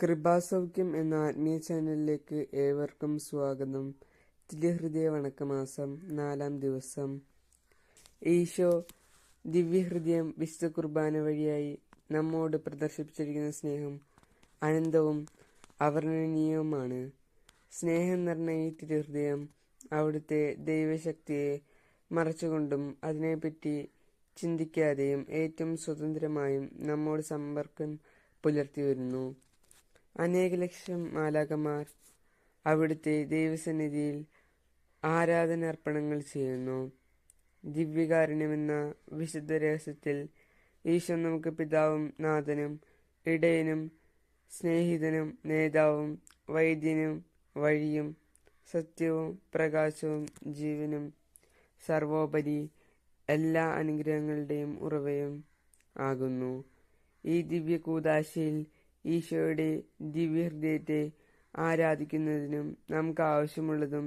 കൃപാസൗഖ്യം എന്ന ആത്മീയ ചാനലിലേക്ക് ഏവർക്കും സ്വാഗതം. തിരുഹൃദയ വണക്കമാസം നാലാം ദിവസം. ഈശോ ദിവ്യഹൃദയം വിശുദ്ധ കുർബാന വഴിയായി നമ്മോട് പ്രദർശിപ്പിച്ചിരിക്കുന്ന സ്നേഹം അനന്തവും അവർണനീയവുമാണ് സ്നേഹം നിറഞ്ഞ ഈ തിരുഹൃദയം അവിടുത്തെ ദൈവശക്തിയെ മറച്ചുകൊണ്ടും അതിനെപ്പറ്റി ചിന്തിക്കാതെയും ഏറ്റവും സ്വതന്ത്രമായും നമ്മോട് സമ്പർക്കം പുലർത്തി വരുന്നു അനേക ലക്ഷം മാലാകമാർ അവിടുത്തെ ദൈവസന്നിധിയിൽ ആരാധനാർപ്പണങ്ങൾ ചെയ്യുന്നു. ദിവ്യകാരുണ്യമെന്ന വിശുദ്ധ രഹസ്യത്തിൽ ഈശോ നമുക്ക് പിതാവും നാഥനും ഇടയനും സ്നേഹിതനും നേതാവും വൈദ്യനും വഴിയും സത്യവും പ്രകാശവും ജീവനും സർവോപരി എല്ലാ അനുഗ്രഹങ്ങളുടെയും ഉറവയും ആകുന്നു. ഈ ദിവ്യ കൂതാശയിൽ ഈശോയുടെ ദിവ്യഹൃദയത്തെ ആരാധിക്കുന്നതിനും നമുക്ക് ആവശ്യമുള്ളതും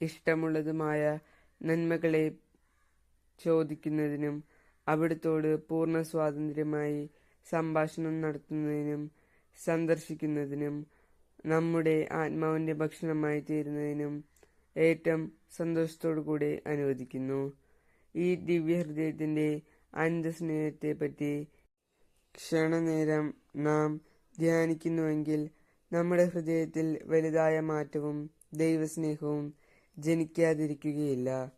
ഇഷ്ടമുള്ളതുമായ നന്മകളെ ചോദിക്കുന്നതിനും അവിടുത്തോട് പൂർണ സ്വാതന്ത്ര്യമായി സംഭാഷണം നടത്തുന്നതിനും സന്ദർശിക്കുന്നതിനും നമ്മുടെ ആത്മാവിന്റെ ഭക്ഷണമായി തീരുന്നതിനും ഏറ്റവും സന്തോഷത്തോടു കൂടി അനുവദിക്കുന്നു. ഈ ദിവ്യഹൃദയത്തിന്റെ അന്തസ്നേഹത്തെ പറ്റി ക്ഷണനേരം നാം ധ്യാനിക്കുന്നുവെങ്കിൽ നമ്മുടെ ഹൃദയത്തിൽ വലുതായ മാറ്റവും ദൈവസ്നേഹവും ജനിക്കാതിരിക്കുകയില്ല.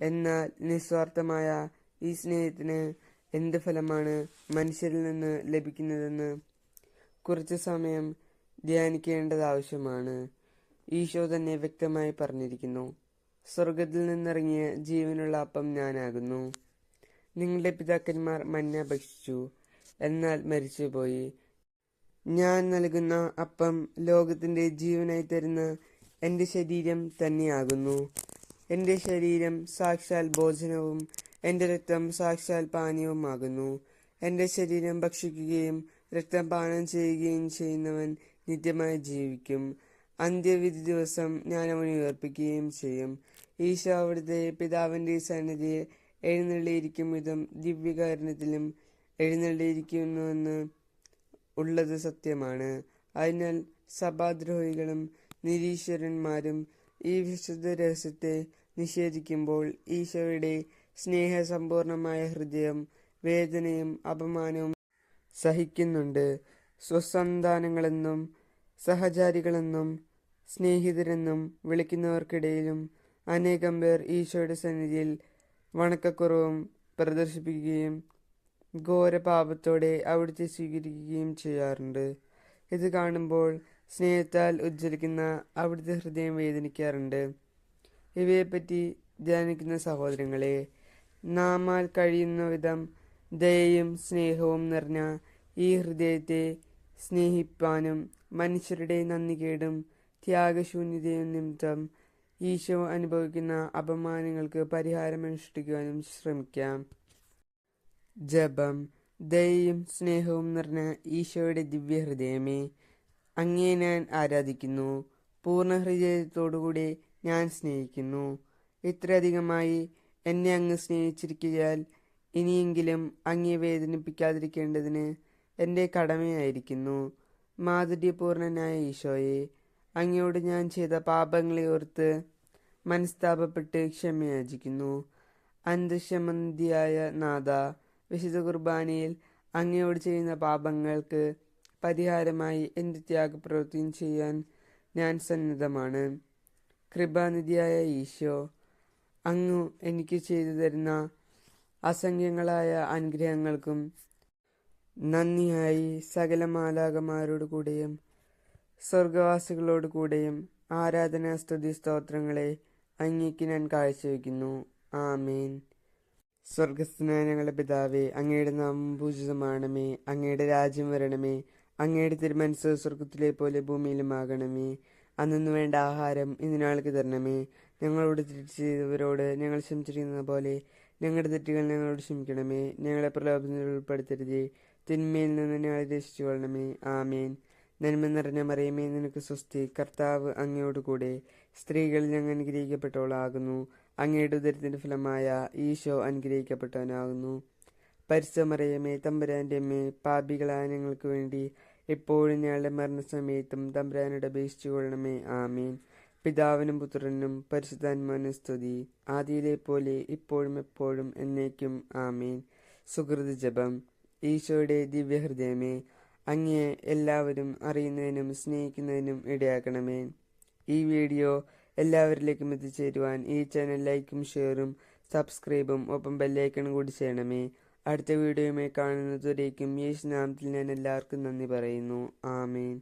എന്നാൽ നിസ്വാർത്ഥമായ ഈ സ്നേഹത്തിന് എന്ത് ഫലമാണ് മനുഷ്യരിൽ നിന്ന് ലഭിക്കുന്നതെന്ന് കുറച്ച് സമയം ധ്യാനിക്കേണ്ടത് ആവശ്യമാണ്. ഈശോ തന്നെ വ്യക്തമായി പറഞ്ഞിരിക്കുന്നു സ്വർഗത്തിൽ നിന്നിറങ്ങിയ ജീവനുള്ള അപ്പം ഞാനാകുന്നു. നിങ്ങളുടെ പിതാക്കന്മാർ മന്ന ഭക്ഷിച്ചു എന്നാൽ മരിച്ചുപോയി. ഞാൻ നൽകുന്ന അപ്പം ലോകത്തിന്റെ ജീവനായി തരുന്ന എന്റെ ശരീരം തന്നെയാകുന്നു. എന്റെ ശരീരം സാക്ഷാൽ ഭോജനവും എന്റെ രക്തം സാക്ഷാൽ പാനീയവുമാകുന്നു. എന്റെ ശരീരം ഭക്ഷിക്കുകയും രക്തം പാനം ചെയ്യുകയും ചെയ്യുന്നവൻ നിത്യമായി ജീവിക്കും. അന്ത്യവിധി ദിവസം ഞാൻ അവനെ ഉയർപ്പിക്കുകയും ചെയ്യും. ഈശോ അവിടുത്തെ പിതാവിന്റെ സന്നിധിയിൽ എഴുന്നള്ളിയിരിക്കും വിധം ദിവ്യകാരണത്തിലും എഴുന്നള്ളിയിരിക്കുന്നുവെന്ന് ഉള്ളത് സത്യമാണ്. അതിനാൽ സഭാദ്രോഹികളും നിരീശ്വരന്മാരും ഈ വിശുദ്ധ രഹസ്യത്തെ നിഷേധിക്കുമ്പോൾ ഈശോയുടെ സ്നേഹസമ്പൂർണമായ ഹൃദയം വേദനയും അപമാനവും സഹിക്കുന്നുണ്ട്. സ്വസന്താനങ്ങളെന്നും സഹചാരികളെന്നും സ്നേഹിതരെന്നും വിളിക്കുന്നവർക്കിടയിലും അനേകം പേർ ഈശോയുടെ സന്നിധിയിൽ വണക്കക്കുറവും പ്രദർശിപ്പിക്കുകയും ഘോരപാപത്തോടെ അവിടുത്തെ സ്വീകരിക്കുകയും ചെയ്യാറുണ്ട്. ഇത് കാണുമ്പോൾ സ്നേഹത്താൽ ഉജ്ജ്വലിക്കുന്ന അവിടുത്തെ ഹൃദയം വേദനിക്കാറുണ്ട്. ഇവയെപ്പറ്റി ധ്യാനിക്കുന്ന സഹോദരങ്ങളെ നാമാൽ കഴിയുന്ന വിധം ദയയും സ്നേഹവും നിറഞ്ഞ ഈ ഹൃദയത്തെ സ്നേഹിപ്പാനും മനുഷ്യരുടെ നന്ദികേടും ത്യാഗശൂന്യതയും നിമിത്തം ഈശോ അനുഭവിക്കുന്ന അപമാനങ്ങൾക്ക് പരിഹാരം അനുഷ്ഠിക്കുവാനും ശ്രമിക്കാം. ജപം ദയയും സ്നേഹവും നിറഞ്ഞ ഈശോയുടെ ദിവ്യഹൃദയമേ അങ്ങേ ഞാൻ ആരാധിക്കുന്നു. പൂർണ ഹൃദയത്തോടുകൂടി ഞാൻ സ്നേഹിക്കുന്നു. ഇത്രയധികമായി എന്നെ അങ്ങ് സ്നേഹിച്ചിരിക്കയാൽ ഇനിയെങ്കിലും അങ്ങേ വേദനിപ്പിക്കാതിരിക്കേണ്ടതിന് എന്റെ കടമയായിരിക്കുന്നു മാധുര്യപൂർണനായ ഈശോയെ അങ്ങയോട് ഞാൻ ചെയ്ത പാപങ്ങളെ ഓർത്ത് മനസ്താപപ്പെട്ട് ക്ഷമയാചിക്കുന്നു. അന്തശമന്തിയായ നാഥ വിശുദ്ധ കുർബാനയിൽ അങ്ങയോട് ചെയ്യുന്ന പാപങ്ങൾക്ക് പരിഹാരമായി എന്റെ ത്യാഗപ്രവൃത്തിയും ചെയ്യാൻ ഞാൻ സന്നദ്ധമാണ്. കൃപാനിധിയായ ഈശോ അങ്ങു എനിക്ക് ചെയ്തു തരുന്ന അസംഖ്യങ്ങളായ അനുഗ്രഹങ്ങൾക്കും നന്ദിയായി സകല മാലാകമാരോട് കൂടെയും സ്വർഗവാസികളോട് കൂടെയും ആരാധനാ സ്തുതി സ്തോത്രങ്ങളെ അങ്ങേക്ക് ഞാൻ കാഴ്ചവെക്കുന്നു ആമേൻ. സ്വർഗസ്ഥനായ ഞങ്ങളുടെ പിതാവേ അങ്ങയുടെ നാമം പൂജിതമാണമേ അങ്ങയുടെ രാജ്യം വരണമേ അങ്ങയുടെ തിരുമനസ് സ്വർഗത്തിലെ പോലെ ഭൂമിയിലുമാകണമേ. അന്നു വേണ്ട ആഹാരം ഇന്ന് ഞങ്ങൾക്ക് തരണമേ. ഞങ്ങളോട് തെറ്റ് ചെയ്തവരോട് ഞങ്ങൾ ക്ഷമിച്ചിരിക്കുന്ന പോലെ ഞങ്ങളുടെ തെറ്റുകൾ ഞങ്ങളോട് ക്ഷമിക്കണമേ. ഞങ്ങളെ പ്രലോഭനത്തിൽ ഉൾപ്പെടുത്തരുതേ. തിന്മയിൽ നിന്ന് ഞങ്ങളെ രക്ഷിച്ചു കൊള്ളണമേ ആമേൻ. നന്മ നിറഞ്ഞ മറിയമേ നിനക്ക് സ്വസ്തി. കർത്താവ് അങ്ങയോട് കൂടെ സ്ത്രീകൾ ഞങ്ങൾ അനുഗ്രഹിക്കപ്പെട്ടവളാകുന്നു. അങ്ങയുടെ ഉദരത്തിന്റെ ഫലമായ ഈശോ അനുഗ്രഹിക്കപ്പെട്ടവനാകുന്നു. പരിസമറിയമേ തമ്പുരാന്റെ അമ്മേ പാപികളായ ഞങ്ങൾക്ക് വേണ്ടി എപ്പോഴും ഞങ്ങളുടെ മരണസമയത്തും തമ്പുരാനോട് അപേക്ഷിച്ചു കൊള്ളണമേ. ആമീൻ. പിതാവിനും പുത്രനും പരിശുദ്ധാത്മാവിനും സ്തുതി. ആദിയിലെ പോലെ ഇപ്പോഴും എപ്പോഴും എന്നേക്കും. ആമീൻ. സുഹൃത് ജപം. ഈശോയുടെ ദിവ്യഹൃദയമേ അങ്ങയെ എല്ലാവരും അറിയുന്നതിനും സ്നേഹിക്കുന്നതിനും ഇടയാക്കണമേ. ഈ വീഡിയോ എല്ലാവരിലേക്കും എത്തിച്ചേരുവാൻ ഈ ചാനൽ ലൈക്കും ഷെയറും സബ്സ്ക്രൈബും ഒപ്പം ബെല്ലൈക്കണും കൂടി ചെയ്യണമേ. അടുത്ത വീഡിയോയുമായി കാണുന്നതുവരേക്കും യേശു നാമത്തിൽ ഞാൻ എല്ലാവർക്കും നന്ദി പറയുന്നു. ആമേൻ.